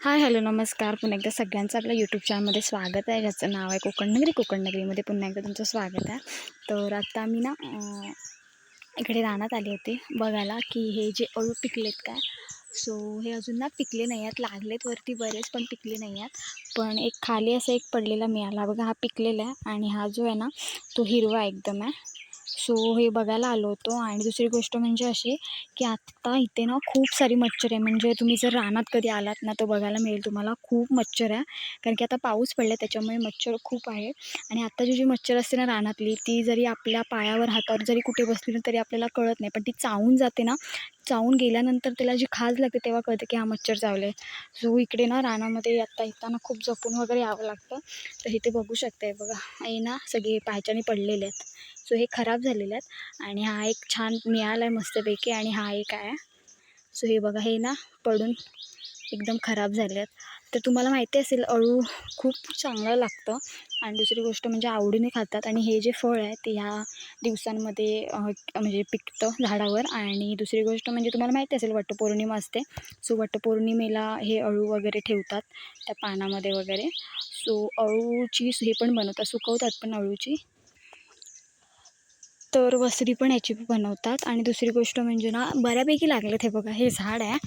Hi hello नमस्कार. पुन्हा एकदा सगळ्यांचं आपल्या यूट्यूब चॅनलमध्ये स्वागत आहे. ज्याचं नाव आहे कोकण नगरी कोकण नगरीमध्ये पुन्हा एकदा तुमचं स्वागत आहे. तर आत्ता मी ना इकडे रानात आले होते बघायला की हे जे अळू पिकलेत काय? सो हे अजून ना पिकले नाही आहेत. लागलेत वरती बरेच पण पिकले नाही आहेत. पण एक खाली असं एक पडलेला मिळाला बघा हा पिकलेला आहे. आणि हा जो आहे ना तो हिरवा एकदम आहे. सो हे बघायला आलो होतो. आणि दुसरी गोष्ट म्हणजे अशी की आत्ता इथे ना खूप सारी मच्छर आहे. म्हणजे तुम्ही जर रानात कधी आलात ना तर बघायला मिळेल तुम्हाला खूप मच्छर आहे. कारण की आता पाऊस पडला त्याच्यामुळे मच्छर खूप आहे. आणि आत्ताची जी मच्छर असते ना रानातली ती जरी आपल्या पायावर हातावर जरी कुठे बसली ना तरी आपल्याला कळत नाही. पण ती चावून जाते ना चावून गेल्यानंतर त्याला जी खाज लागते तेव्हा कळते की हा मच्छर चावले सो इकडे ना रानामध्ये आत्ता येताना खूप जपून वगैरे यावं लागतं. तर इथे बघू शकते बघा. हे ना सगळे पायच्याने पडलेले आहेत. सो हे खराब झालेले आहेत. आणि हा एक छान मिळाला आहे मस्तपैकी आणि हा एक आहे. सो हे बघा हे ना पडून एकदम खराब झाले आहेत. तर तुम्हाला माहिती असेल अळू खूप चांगलं लागतं. आणि दुसरी गोष्ट म्हणजे आवडीने खातात. आणि हे जे फळ आहे ते ह्या दिवसांमध्ये म्हणजे पिकतं झाडावर. आणि दुसरी गोष्ट म्हणजे तुम्हाला माहिती असेल वटपौर्णिमा असते. सो वटपौर्णिमेला हे अळू वगैरे ठेवतात त्या पानामध्ये वगैरे. सो अळूची हे पण बनवतात सुकवतात पण अळूची. तर वसरी पण याची बनवतात. आणि दुसरी गोष्ट म्हणजे ना बऱ्यापैकी लागलेत हे बघा. हे झाड आहे.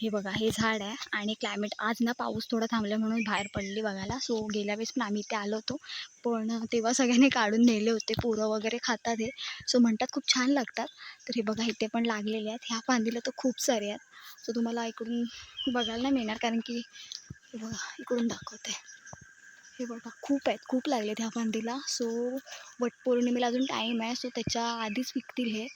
हे बघा हे झाड आहे. आणि क्लायमेट आज ना पाऊस थोडा थांबला म्हणून बाहेर पडली बघायला. सो गेल्या वेळेस पण आम्ही इथे आलो होतो. पण तेव्हा सगळ्यांनी काढून नेले होते. पोरं वगैरे खातात हे. सो म्हणतात खूप छान लागतात. तर हे बघा इथे पण लागलेले आहेत. ह्या फांदीला तर खूप सारे आहेत. सो तुम्हाला इकडून बघायला नाही मिळणार कारण की हे बघा इकडून दाखवते. हे बघा खूप आहेत खूप लागले ह्या फांदीला. सो वटपौर्णिमेला अजून टाईम आहे सो त्याच्या आधीच पिकतील हे.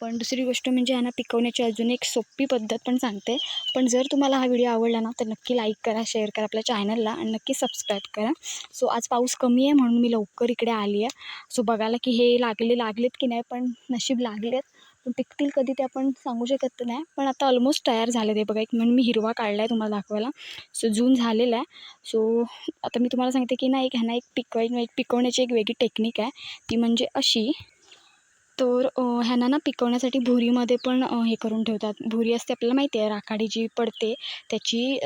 पण दुसरी गोष्ट म्हणजे ह्यांना पिकवण्याची अजून एक सोपी पद्धत पण सांगते. पण जर तुम्हाला हा व्हिडिओ आवडला ना तर नक्की लाईक करा शेअर करा आपल्या चॅनलला आणि नक्की सबस्क्राईब करा. सो आज पाऊस कमी आहे म्हणून मी लवकर इकडे आली आहे सो बघायला की हे लागले लागलेत की नाही पण नशीब लागलेत. पिकतील कधी ते आपण सांगू शकत नाही. पण आता ऑलमोस्ट तयार झाले ते बघा. एक म्हणून मी हिरवा काढला आहे तुम्हाला दाखवायला. सो जून झालेला आहे. सो आता मी तुम्हाला सांगते की ना एक ह्यांना एक पिकवाय पिकवण्याची एक वेगळी टेक्निक आहे. ती म्हणजे अशी. तर ह्यांना ना पिकवण्यासाठी भुरीमध्ये पण हे करून ठेवतात. भुरी असते आपल्याला माहिती आहे राखाडी जी पडते त्याची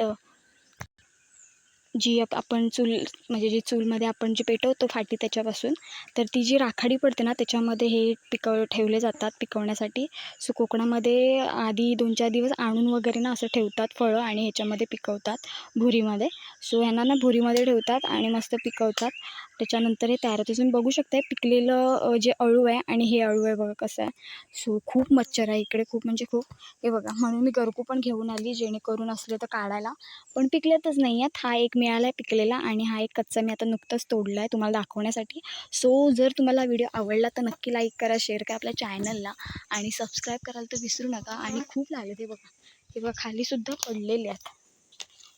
जी आप आपण चूल म्हणजे जी चूलमध्ये आपण जी पेटवतो फाटी त्याच्यापासून तर ती जी राखाडी पडते ना त्याच्यामध्ये हे पिकव ठेवले जातात पिकवण्यासाठी. सो कोकणामध्ये आधी दोन चार दिवस आणून वगैरे ना असं ठेवतात फळं आणि ह्याच्यामध्ये पिकवतात भुरीमध्ये. सो ह्यांना ना भुरीमध्ये ठेवतात आणि मस्त पिकवतात. त्याच्यानंतर हे तयार होते. तुम्ही बघू शकता पिकलेलं जे अळू आहे आणि हे अळू आहे बघा कसं आहे. सो खूप मच्छर आहे इकडे खूप म्हणजे खूप. हे बघा म्हणून मी गरकू पण घेऊन आली जेणेकरून असले तर काढायला. पण पिकलेतच नाही आहेत. हा एक मिळाला आहे पिकलेला आणि हा एक कच्चा मी आता नुकताच तोडला आहे तुम्हाला दाखवण्यासाठी. सो जर तुम्हाला व्हिडिओ आवडला तर नक्की लाईक करा शेअर करा आपल्या चॅनलला आणि सबस्क्राईब करायला तर विसरू नका. आणि खूप लागले ते बघा. ते बघा खालीसुद्धा पडलेले आहेत.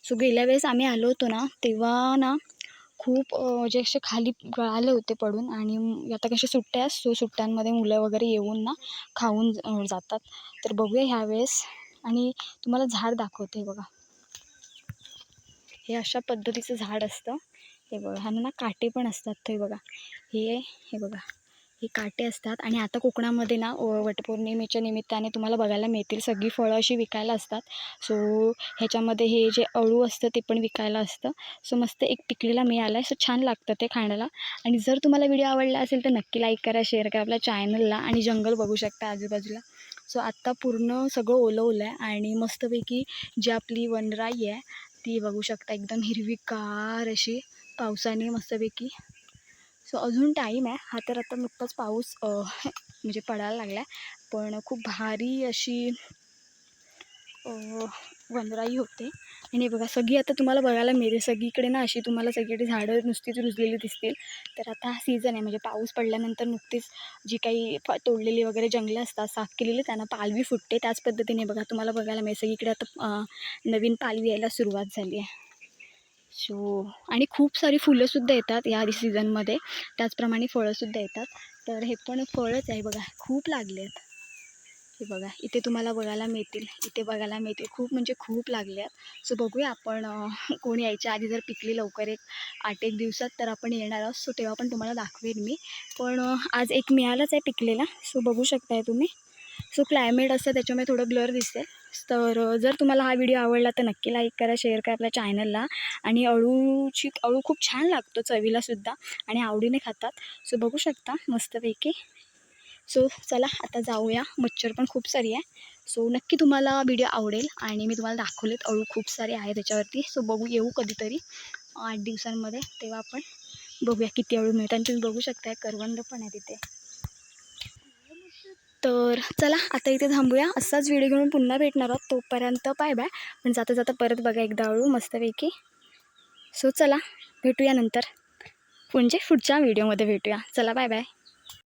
सो गेल्या वेळेस आम्ही आलो होतो ना तेव्हा ना खूप म्हणजे जे असे खाली गळाले होते पडून आणि आता कशा सुट्ट्या आहेत, सो सुट्ट्यांमध्ये मुलं वगैरे येऊन ना खाऊन जातात. तर बघूया ह्यावेळेस आणि तुम्हाला झाड दाखवते बघा. हे अशा पद्धतीचं झाड असतं. हे बघा ह्यांना ना काटे पण असतात ते बघा. हे हे बघा. हे काटे असतात आणि आता कोकणामध्ये ना वटपौर्णिमेच्या निमित्ताने तुम्हाला बघायला मिळतील. सगळी फळं अशी विकायला असतात. सो ह्याच्यामध्ये हे जे अळू असतं ते पण विकायला असतं. सो मस्त एक पिकलेला मिळाला आहे सो छान लागतं ते खाण्याला. आणि जर तुम्हाला व्हिडिओ आवडला असेल तर नक्की लाईक करा शेअर करा आपल्या चॅनलला आणि जंगल बघू शकता आजूबाजूला. सो आत्ता पूर्ण सगळं ओलवलं आहे आणि मस्तपैकी जी आपली वनराई आहे ती बघू शकता एकदम हिरवीगार अशी पावसाने मस्तपैकी. सो अजून टाईम आहे. हा तर आता नुकताच पाऊस म्हणजे पडायला लागला आहे पण खूप भारी अशी वनराई होते. आणि बघा सगळी आता तुम्हाला बघायला मिळेल. सगळीकडे ना अशी तुम्हाला सगळीकडे झाडं नुसतीच रुजलेली दिसतील. तर आता हा सीझन आहे. म्हणजे पाऊस पडल्यानंतर नुकतीच जी काही फ तोडलेली वगैरे जंगलं असतात साफ केलेली त्यांना पालवी फुटते. त्याच पद्धतीने बघा तुम्हाला बघायला मिळेल. सगळीकडे आता नवीन पालवी यायला सुरुवात झाली आहे. सो आणि खूप सारी फुलंसुद्धा येतात या सीझनमध्ये त्याचप्रमाणे फळंसुद्धा येतात. तर हे पण फळंच आहे बघा. खूप लागले आहेत हे बघा इथे तुम्हाला बघायला मिळतील. इथे बघायला मिळतील. खूप म्हणजे खूप लागले आहेत. सो बघूया आपण कोणी कोण यायच्या आधी जर पिकली लवकर एक आठ एक दिवसात तर आपण येणार आहोत. सो तेव्हा पण तुम्हाला दाखवेन मी. पण आज एक मिळालाच आहे पिकलेला. सो बघू शकताय तुम्ही. सो क्लायमेट असतं त्याच्यामुळे थोडं ब्लर दिसते तर जर तुम्हाला हा व्हिडिओ आवडला तर नक्की लाईक करा शेअर करा आपल्या चॅनलला आणि अळूची अळू खूप छान लागतो चवीलासुद्धा आणि आवडीने खातात. सो बघू शकता मस्तपैकी. सो चला आता जाऊया. मच्छर पण खूप सारी आहे. सो नक्की तुम्हाला व्हिडिओ आवडेल आणि मी तुम्हाला दाखवलेत. अळू खूप सारे आहे त्याच्यावरती. सो बघू येऊ कधीतरी आठ दिवसांमध्ये. तेव्हा आपण बघूया किती अळू मिळतात. आणि तुम्ही बघू शकताय करवंद पण आहे तिथे. तर चला आता इथे थांबूया. असाच व्हिडिओ घेऊन पुन्हा भेटणार आहोत. तोपर्यंत बाय बाय पण जाता जाता परत बघा एकदा अळू मस्तपैकी. सो चला भेटूया नंतर. म्हणजे पुढच्या व्हिडिओमध्ये भेटूया. चला बाय बाय